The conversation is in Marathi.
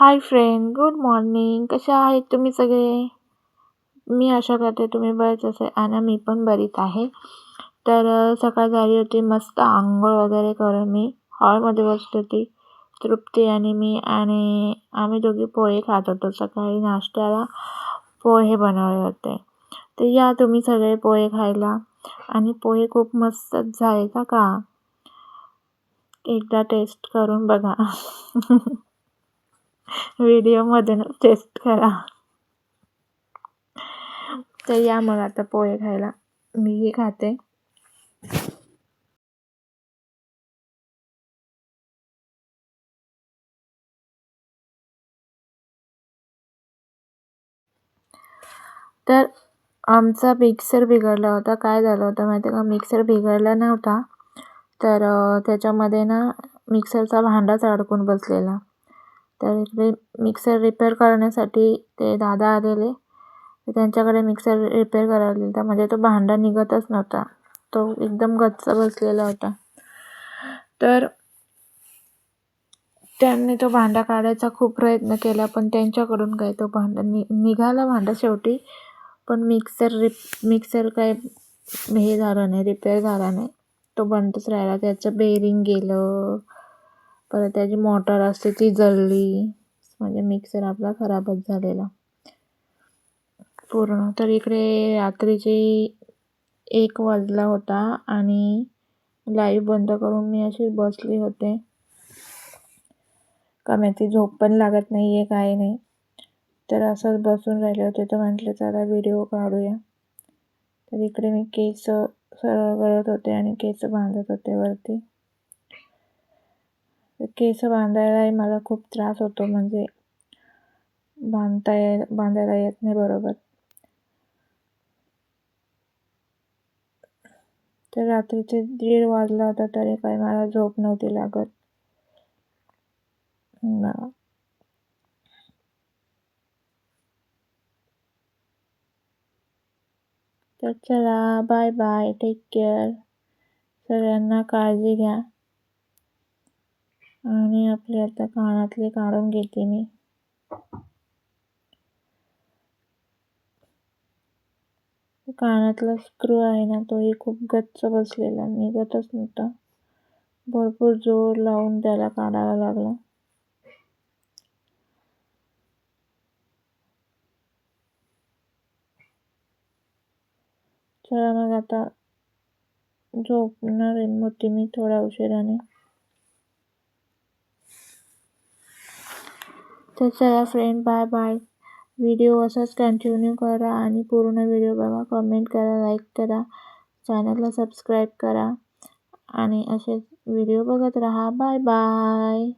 हाय फ्रेंड गुड मॉर्निंग कशा आहेत तुम्ही सगळे? मी आशा करते तुम्ही बरेच असे आणि मी पण बरीच आहे. तर सकाळ झाली होती मस्त आंघोळ वगैरे करून मी हॉलमध्ये बसली होती. तृप्ती आणि मी आणि आम्ही दोघी पोहे खात होतो. सकाळी नाश्त्याला पोहे बनवले होते. तर या तुम्ही सगळे पोहे खायला. आणि पोहे खूप मस्त झाले का? एकदा टेस्ट करून बघा. व्हिडिओमधूनच टेस्ट करा. तर या मग आता पोहे खायला मीही खाते. तर आमचा मिक्सर बिघडला होता. काय झालं होतं माहिती का? मिक्सर बिघडला नव्हता. तर त्याच्यामध्ये ना मिक्सरचा भांडाच अडकून बसलेला. तर इकडे मिक्सर रिपेअर करण्यासाठी ते दादा आलेले. त्यांच्याकडे मिक्सर रिपेअर करायला दिला म्हणजे तो भांडा निघतच नव्हता. तो एकदम गच्च बसलेला होता. तर त्यांनी तो भांडा काढायचा खूप प्रयत्न केला पण त्यांच्याकडून काय तो भांडा नि निघाला भांडा शेवटी. पण मिक्सर रिप मिक्सर काय हे झालं नाही रिपेअर झाला नाही. तो बंदच राहिला. त्याचं बेरिंग गेलं. परत त्याची मोटर असते ती जळली. म्हणजे मिक्सर आपला खराबच झालेला. पूर्ण. तर इकडे रात्रीचे एक वाजला होता आणि लाईव्ह बंद करून मी अशी बसली होते. का माहिती झोप पण लागत नाही आहे काय नाही. तर असंच बसून राहिले होते. तर म्हटलं चला व्हिडिओ काढूया. तर इकडे मी केस सरळ करत होते आणि केस बांधत होते वरती. केस बांधायलाही मला खूप त्रास होतो म्हणजे बांधता ये बांधायला येत नाही बरोबर तर रात्रीचे दीड वाजला होता तरी काही मला झोप नव्हती लागत तर चला बाय बाय टेक केअर सगळ्यांना काळजी घ्या आणि आपले आता कानातले काढून घेते मी. कानातला स्क्रू आहे ना तोही खूप गच्च बसलेला निघतच नव्हता. भरपूर जोर लावून त्याला काढावा लागला. चला मग आता झोपणार मोठी मी थोड्या उशिराने. तर चला फ्रेंड बाय बाय व्हिडिओ असाच कंटिन्यू करा आणि पूर्ण व्हिडिओ बघा. कमेंट करा लाईक करा. चॅनलला सबस्क्राईब करा. आणि असेच व्हिडिओ बघत राहा. Bye bye